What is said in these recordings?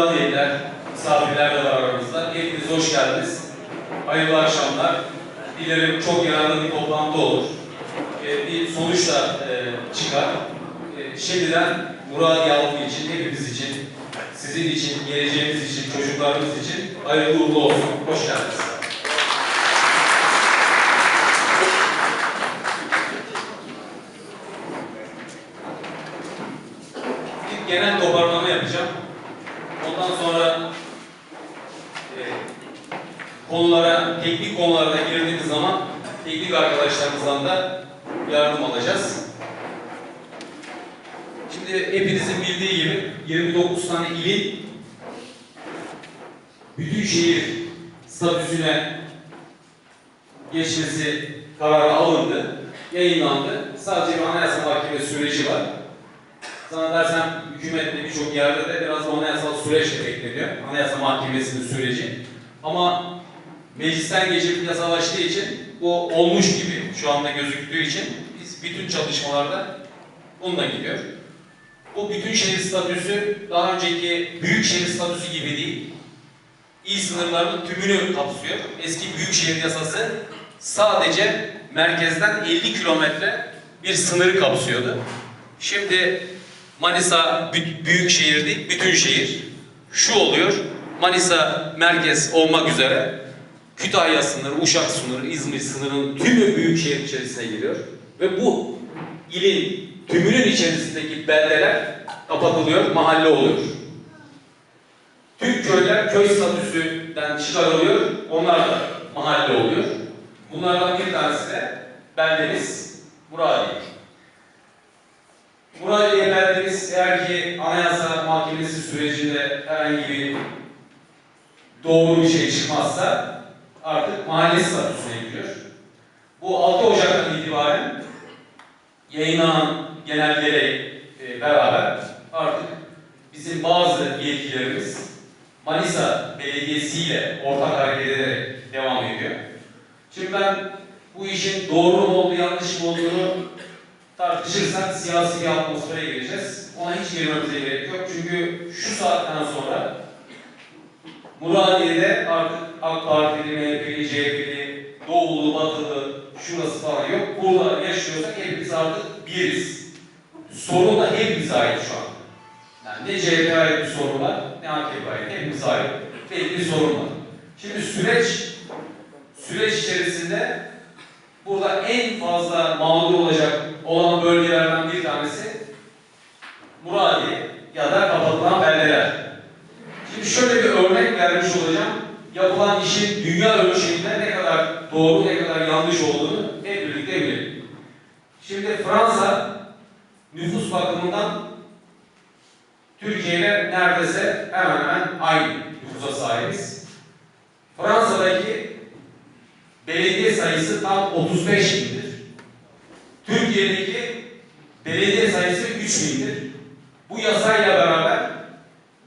Diyeler, misafirler de var aramızda. Hepiniz hoş geldiniz. Hayırlı akşamlar. Dilerim çok yararlı bir toplantı olur. Ee, bir sonuç da e, çıkar. Ee, şimdiden Murat Yalçın için, hepimiz için, sizin için, geleceğimiz için, çocuklarımız için hayırlı uğurlu olsun. Hoş geldiniz. Bir genel toparlama yapacağım. Ondan sonra e, konulara, teknik konulara da girdiğimiz zaman teknik arkadaşlarımızdan da yardım alacağız. Şimdi hepinizin bildiği gibi 29 tane ilin bütün şehir statüsüne geçmesi kararı alındı, yayınlandı. Sadece bir anayasa mahkeme süreci var. Zannedersem hükümetle birçok yerde de biraz anayasal süreç de bekleniyor. Anayasa mahkemesinin süreci. Ama meclisten geçip yasalaştığı için bu olmuş gibi şu anda gözüktüğü için biz bütün çalışmalarda bununla gidiyor. Bu bütün şehir statüsü daha önceki büyük şehir statüsü gibi değil. İl sınırlarının tümünü kapsıyor. Eski büyükşehir yasası sadece merkezden 50 kilometre bir sınırı kapsıyordu. Şimdi Manisa bü- büyük şehir değil, bütün şehir. Şu oluyor, Manisa merkez olmak üzere Kütahya sınırı, Uşak sınırı, İzmir sınırının tümü büyük şehir içerisine giriyor. Ve bu ilin tümünün içerisindeki beldeler kapatılıyor, mahalle oluyor. Tüm köyler köy statüsünden çıkarılıyor, onlar da mahalle oluyor. Bunlardan bir tanesi de beldemiz Muradiye. Muradiye beldemiz eğer ki Anayasa Mahkemesi sürecinde herhangi bir doğru bir şey çıkmazsa artık mahalle statüsüne giriyor. Bu 6 Ocak'tan itibaren yayınlanan genelgeyle e, beraber artık bizim bazı yetkilerimiz Manisa Belediyesi ile ortak hareket ederek devam ediyor. Şimdi ben bu işin doğru mu olduğu, yanlış mı olduğunu tartışırsak siyasi bir atmosfere gireceğiz. Ona hiç girmemize gerek yok. Çünkü şu saatten sonra Muradiye'de artık AK Partili, MHP'li, CHP'li, Doğulu, Batılı, şurası falan yok. Burada yaşıyorsak hepimiz artık biriz. Sorun da hepimize ait şu an. Yani ne CHP'ye ait bir sorun var, ne AKP'ye ait. Hepimize ait. Belli bir sorun var. Şimdi süreç, süreç içerisinde burada en fazla mağdur olacak olan bölgelerden bir tanesi Muradiye ya da kapatılan beldeler. Şimdi şöyle bir örnek vermiş olacağım. Yapılan işin dünya ölçeğinde ne kadar doğru, ne kadar yanlış olduğunu hep birlikte bilelim. Şimdi Fransa nüfus bakımından Türkiye ile neredeyse hemen hemen aynı nüfusa sahibiz. Fransa'daki belediye sayısı tam 35 bindir. Türkiye'deki belediye sayısı 3 bindir. Bu yasayla beraber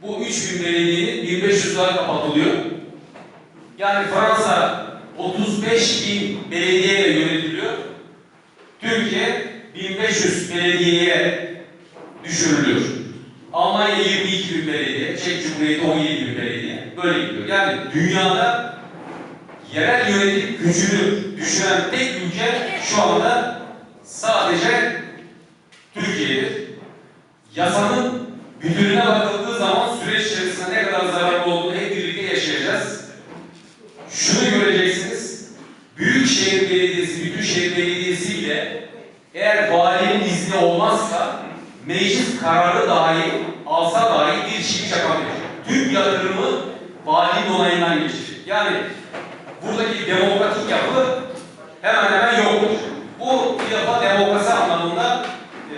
bu 3000 belediyenin 1500 daha kapatılıyor. Yani Fransa 35 bin belediyeyle yönetiliyor. Türkiye 1500 belediyeye düşürülüyor. Almanya 22 bin belediye, Çek Cumhuriyeti 17 bin belediye. Böyle gidiyor. Yani dünyada yerel yönetim gücünü düşüren tek ülke şu anda sadece Türkiye'dir. Yasanın bütününe bakıldığı zaman süreç içerisinde ne kadar zararlı olduğunu hep birlikte yaşayacağız. Şunu göreceksiniz. Büyükşehir Belediyesi, Bütünşehir Belediyesi ile eğer valinin izni olmazsa meclis kararı dahi alsa dahi bir çivi çakamayacak. Tüm yatırımı valinin onayından geçecek. Yani buradaki demokratik yapı hemen hemen yoktur. Bu bir defa demokrasi anlamında e,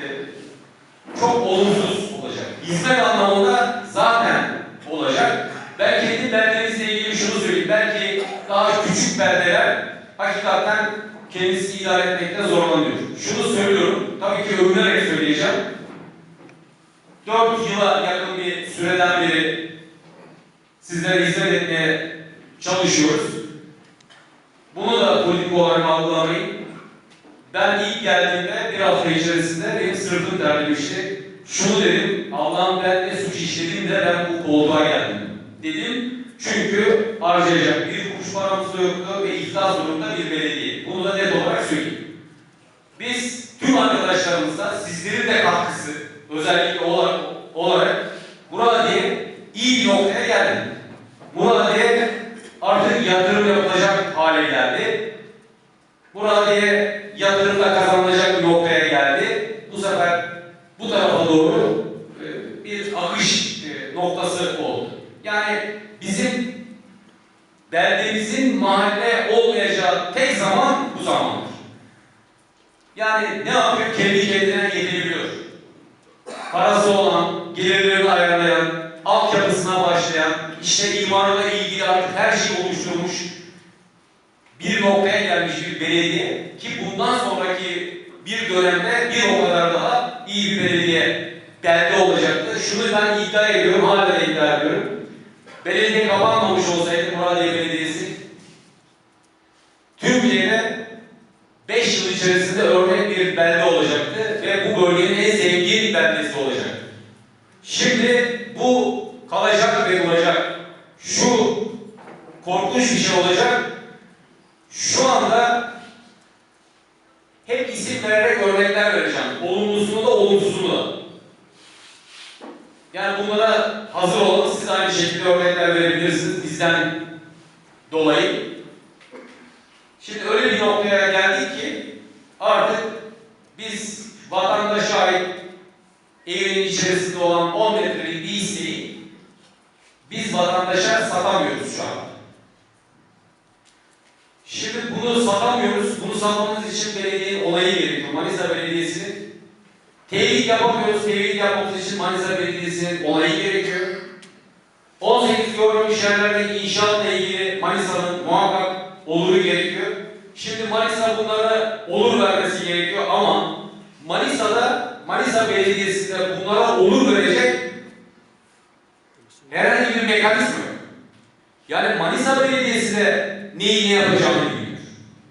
çok olumsuz olacak. Hizmet anlamında zaten olacak. Belki bizim beldemizle ilgili şunu söyleyeyim. Belki daha küçük beldeler hakikaten kendisi idare etmekte zorlanıyor. Şunu söylüyorum. Tabii ki övünerek söyleyeceğim. 4 yıla yakın bir süreden beri sizlere hizmet etmeye çalışıyoruz. Bunu da politik olarak algılamayın. Ben ilk geldiğimde bir hafta içerisinde benim sırtım terlemişti. şunu dedim, Allah'ım ben ne suç işledim de ben bu koltuğa geldim dedim. Çünkü harcayacak bir kuruş paramız da yoktu ve iflas durumda bir belediye. Bunu da net olarak söyleyeyim. Biz tüm arkadaşlarımızla sizlerin de katkısı özellikle olarak, olarak burada diye iyi bir noktaya geldik. Burada diye artık yatırım yapılacak hale geldi. Burada diye yatırımda kazanılacak noktaya geldi. Bu sefer bu tarafa doğru e, bir akış e, noktası oldu. Yani bizim beldemizin mahalle olmayacağı tek zaman bu zamandır. Yani ne yapıyor? Başlayan, işte imarla ilgili artık her şeyi oluşturmuş bir noktaya gelmiş bir belediye ki bundan sonraki bir dönemde bir o kadar daha iyi bir belediye belde olacaktı. Şunu ben iddia ediyorum, hala iddia ediyorum. Belediye kapanmamış olsaydı Muradiye Belediyesi Türkiye'de 5 yıl içerisinde örnek bir belde olacaktı ve bu bölgenin en zengin beldesi olacaktı. Şimdi bu kalacak ve olacak. Şu korkunç bir şey olacak. Şu anda hep isim vererek örnekler vereceğim. Olumlusunu da olumsuzunu da. Yani bunlara hazır olun. Siz aynı şekilde örnekler verebilirsiniz bizden dolayı. Şimdi öyle bir noktaya geldik ki artık biz vatandaşa ait evinin içerisinde olan 10 metrelik bir hisseyi biz vatandaşa satamıyoruz şu an. Şimdi bunu satamıyoruz. Bunu satmamız için belediyenin olayı gerekiyor. Manisa Belediyesi'nin teyit yapamıyoruz. Teyit yapmamız için Manisa Belediyesi'nin olayı gerekiyor. 18 yerlerdeki inşaatla ilgili Manisa'nın muhakkak oluru gerekiyor. Şimdi Manisa bunlara olur vermesi gerekiyor ama Manisa'da Manisa Belediyesi'nde bunlara olur verecek herhangi bir mekanizma yok. Yani Manisa Belediyesi de neyi ne yapacağını bilmiyor.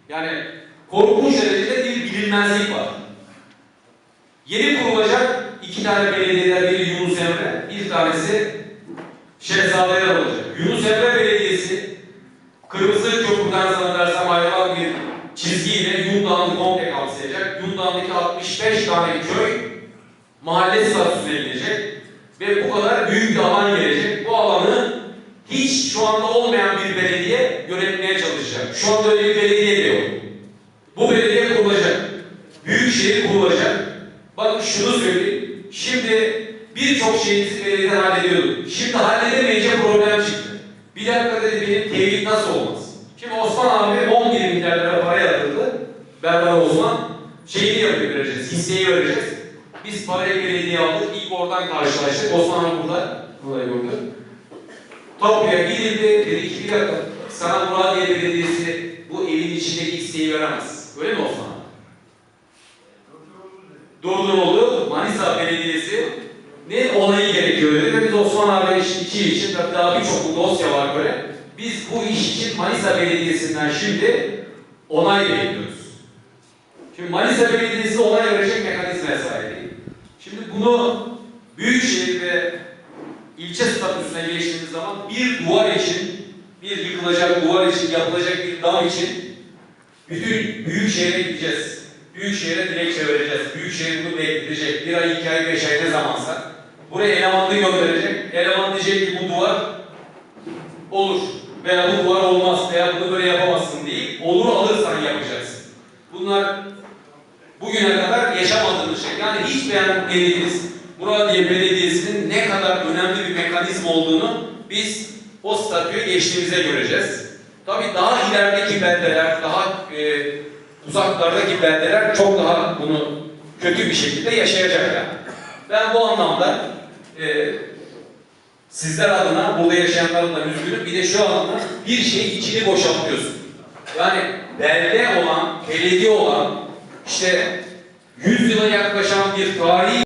Yani korkunç derecede bir bilinmezlik var. Yeni kurulacak iki tane belediyeler, biri Yunus Emre, bir tanesi Şehzadeler olacak. Yunus Emre Belediyesi Kırmızı Köprü'den zannedersem ayrılan bir çizgiyle Yundan'ı komple kapsayacak. Yundan'daki 65 tane köy mahalle statüsüne gelecek ve bu kadar büyük bir alan gelecek. Bu alanı hiç şu anda olmayan bir belediye yönetmeye çalışacak. Şu anda öyle bir belediye de yok. Bu belediye kurulacak. Büyükşehir kurulacak. Bakın şunu söyleyeyim. Şimdi birçok şeyimizi belediye hallediyordu. Şimdi halledemeyince problem çıktı. Bir dakika dedi benim tevhid nasıl olmaz? Şimdi Osman abi 11 milyar lira para yatırdı. Berber Osman şeyini yapıyor vereceğiz, hisseyi vereceğiz. Biz parayı belediye aldık, ilk oradan karşılaştık. Osman abi burada, burada gördü. Topluya gidildi, dedi ki bir dakika, sana Muradiye Belediyesi bu evin içindeki hisseyi veremez. Öyle mi Osman abi? durduruldu. Manisa Belediyesi ne olayı gerekiyor dedi biz Osman abi işi için daha birçok dosya var böyle. Biz bu iş için Manisa Belediyesi'nden şimdi onay bekliyoruz. Şimdi Manisa Belediyesi onay verecek mekanizmaya sahip değil. Şimdi bunu Büyükşehir ve ilçe statüsüne geçtiğimiz zaman bir duvar için, bir yıkılacak duvar için, yapılacak bir dam için bütün Büyükşehir'e gideceğiz. Büyükşehir'e dilekçe vereceğiz. Büyükşehir bunu bekletecek. Bir ay, iki ay, beş ay ne zamansa. Buraya elemanını gönderecek. Eleman diyecek ki bu duvar olur. Veya bu duvar olmaz. Veya bunu böyle yapamazsın değil. Olur alırsan yapacaksın. Bunlar bugüne kadar yaşamadığımız şey. Yani hiç beğenmediğimiz Muradiye Belediyesi'nin ne kadar önemli bir mekanizma olduğunu biz o statüye geçtiğimizde göreceğiz. Tabii daha ilerideki beldeler, daha e, uzaklardaki beldeler çok daha bunu kötü bir şekilde yaşayacaklar. Ben bu anlamda e, sizler adına, burada yaşayanların da üzgünüm. Bir de şu anda bir şey içini boşaltıyorsun. Yani belde olan, belediye olan, işte 100 yıla yaklaşan bir tarihi